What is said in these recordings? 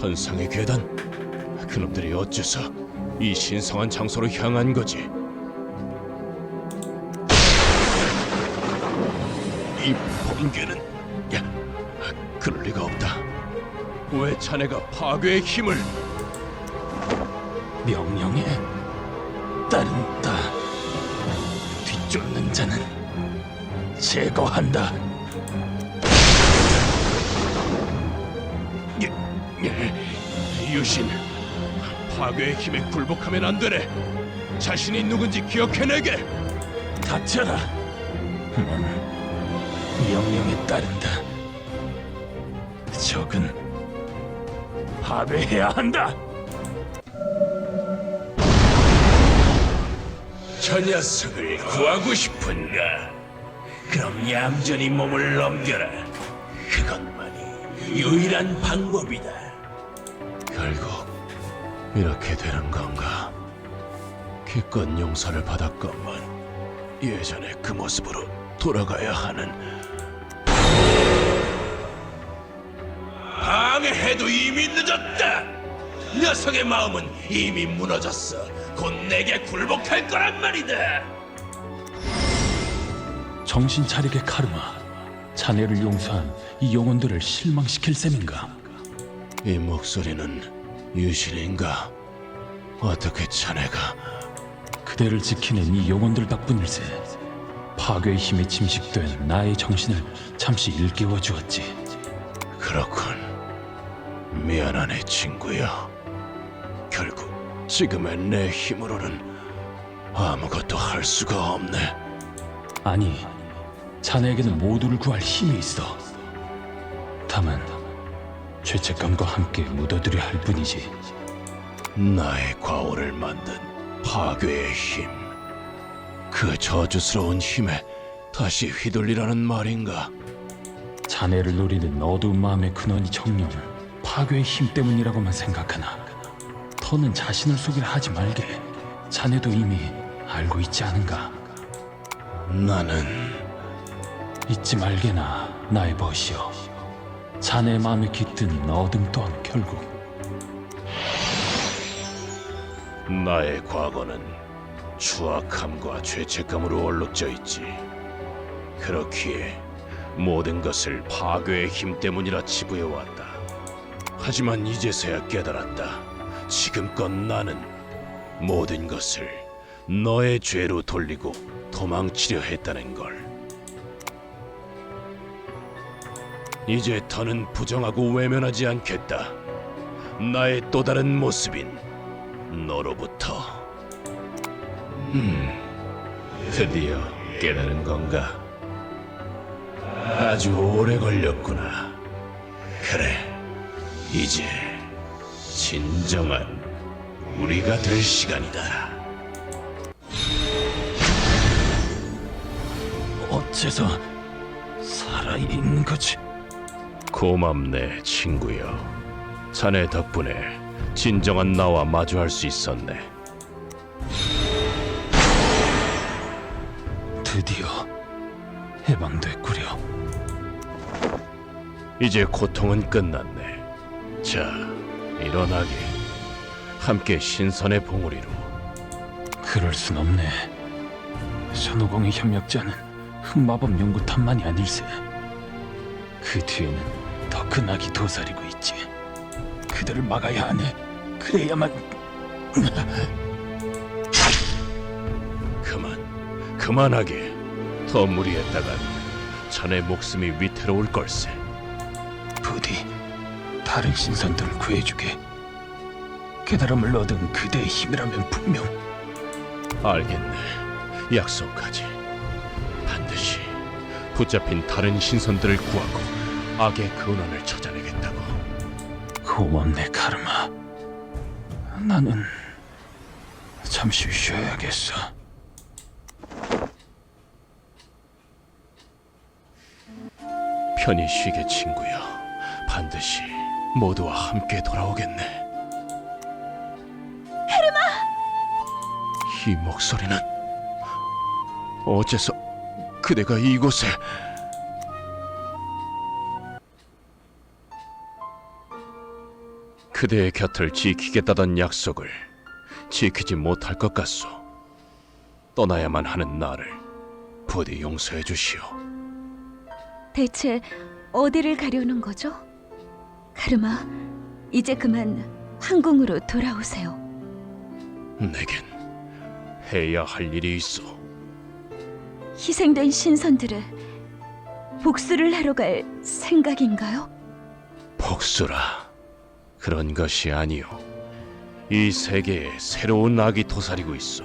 천상의 계단? 그놈들이 어째서 이 신성한 장소로 향한 거지? 이 번개는 야, 그럴 리가 없다. 왜 자네가 파괴의 힘을 명령에 따른다. 뒤쫓는 자는 제거한다. 유신 파괴의 힘에 굴복하면 안 되네. 자신이 누군지 기억해내게. 닥쳐라. 넌 명령에 따른다. 적은 파괴해야 한다. 저 녀석을 구하고 싶은가? 그럼 얌전히 몸을 넘겨라. 그것만이 유일한 방법이다. 이렇게 되는 건가? 기껏 용서를 받았건만 예전의 그 모습으로 돌아가야 하는 방해해도 이미 늦었다. 녀석의 마음은 이미 무너졌어. 곧 내게 굴복할 거란 말이다. 정신 차리게 카르마. 자네를 용서한 이 영혼들을 실망시킬 셈인가? 이 목소리는 유신인가? 어떻게 자네가 그대를 지키는 이 영혼들 덕분일세. 파괴의 힘에 침식된 나의 정신을 잠시 일깨워 주었지. 그렇군 미안하네 친구야 결국 지금의 내 힘으로는 아무것도 할 수가 없네 아니, 자네에게는 모두를 구할 힘이 있어. 다만 죄책감과 함께 묻어두려 할 뿐이지. 나의 과오를 만든 파괴의 힘. 그 저주스러운 힘에 다시 휘둘리라는 말인가? 자네를 노리는 어두운 마음의 근원이 정녕 파괴의 힘 때문이라고만 생각하나 더는 자신을 속이려 하지 말게 자네도 이미 알고 있지 않은가 나는 잊지 말게나 나의 벗이여 자네의 마음에 깃든 어둠 또한 결국 나의 과거는 추악함과 죄책감으로 얼룩져 있지. 그렇기에 모든 것을 파괴의 힘 때문이라 치부해 왔다. 하지만 이제서야 깨달았다. 지금껏 나는 모든 것을 너의 죄로 돌리고 도망치려 했다는 걸. 이제 더는 부정하고 외면하지 않겠다. 나의 또 다른 모습인 너로부터. 음, 드디어 깨달은 건가? 아주 오래 걸렸구나. 그래, 이제 진정한 우리가 될 시간이다. 어째서 살아있는 거지? 고맙네, 친구여. 자네 덕분에 진정한 나와 마주할 수 있었네. 드디어 해방됐구려 이제 고통은 끝났네. 자, 일어나게. 함께 신선의 봉우리로. 그럴 순 없네 선호공의 협력자는 흑마법 연구탄만이 아닐세 그 뒤에는 더큰 악이 도사리고 있지 그들을 막아야 하네 그래야만 그만, 그만하게. 더 무리했다간 자네 목숨이 위태로울 걸세. 부디 다른 신선들을 구해주게 깨달음을 얻은 그대의 힘이라면 분명 알겠네. 약속하지. 반드시 붙잡힌 다른 신선들을 구하고 악의 근원을 찾아내겠다고. 고맙네 카르마 나는 잠시 쉬어야겠어 편히 쉬게 친구야. 반드시 모두와 함께 돌아오겠네. 헤르마! 이 목소리는 어째서 그대가 이곳에 그대의 곁을 지키겠다던 약속을 지키지 못할 것 같소. 떠나야만 하는 나를 부디 용서해 주시오. 대체 어디를 가려는 거죠? 카르마, 이제 그만 황궁으로 돌아오세요. 내겐 해야 할 일이 있어. 희생된 신선들을 복수를 하러 갈 생각인가요? 복수라 그런 것이 아니오. 이 세계에 새로운 악이 도사리고 있어.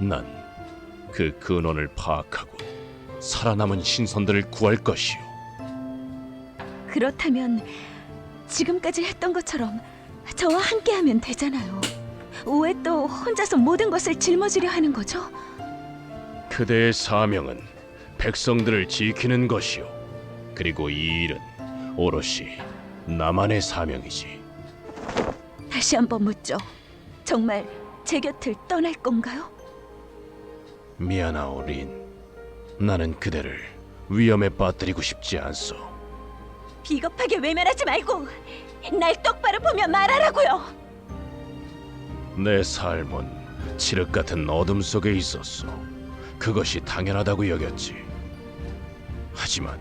난 그 근원을 파악하고 살아남은 신선들을 구할 것이오. 그렇다면 지금까지 했던 것처럼 저와 함께하면 되잖아요. 왜 또 혼자서 모든 것을 짊어지려 하는 거죠? 그대의 사명은 백성들을 지키는 것이오. 그리고 이 일은 오롯이 나만의 사명이지. 다시 한번 묻죠. 정말 제 곁을 떠날 건가요? 미안하오 린. 나는 그대를 위험에 빠뜨리고 싶지 않소. 비겁하게 외면하지 말고 날 똑바로 보며 말하라고요. 내 삶은 칠흑 같은 어둠 속에 있었어. 그것이 당연하다고 여겼지. 하지만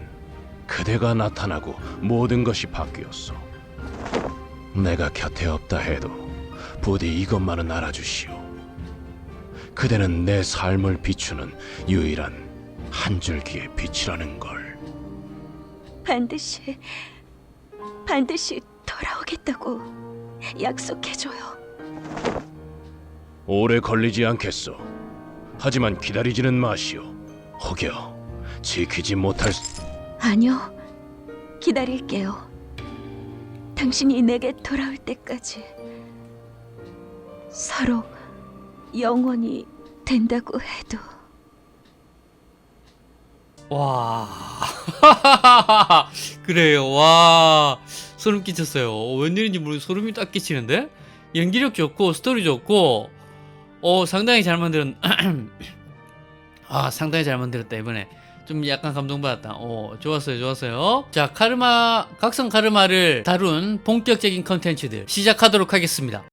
그대가 나타나고 모든 것이 바뀌었어. 내가 곁에 없다 해도 부디 이것만은 알아주시오. 그대는 내 삶을 비추는 유일한 한 줄기의 빛이라는 걸. 반드시 반드시 돌아오겠다고 약속해줘요. 오래 걸리지 않겠소. 하지만 기다리지는 마시오. 혹여 지키지 못할 수... 아니요, 기다릴게요. 당신이 내게 돌아올 때까지 서로 영원히 된다고 해도. 와. 그래요. 와. 소름 끼쳤어요. 어, 웬일인지 모르게 소름이 딱 끼치는데? 연기력 좋고 스토리 좋고. 어 상당히 잘 만든 아 상당히 잘 만들었다 이번에 좀 약간 감동받았다. 어 좋았어요 좋았어요. 자 카르마 각성 카르마를 다룬 본격적인 컨텐츠들 시작하도록 하겠습니다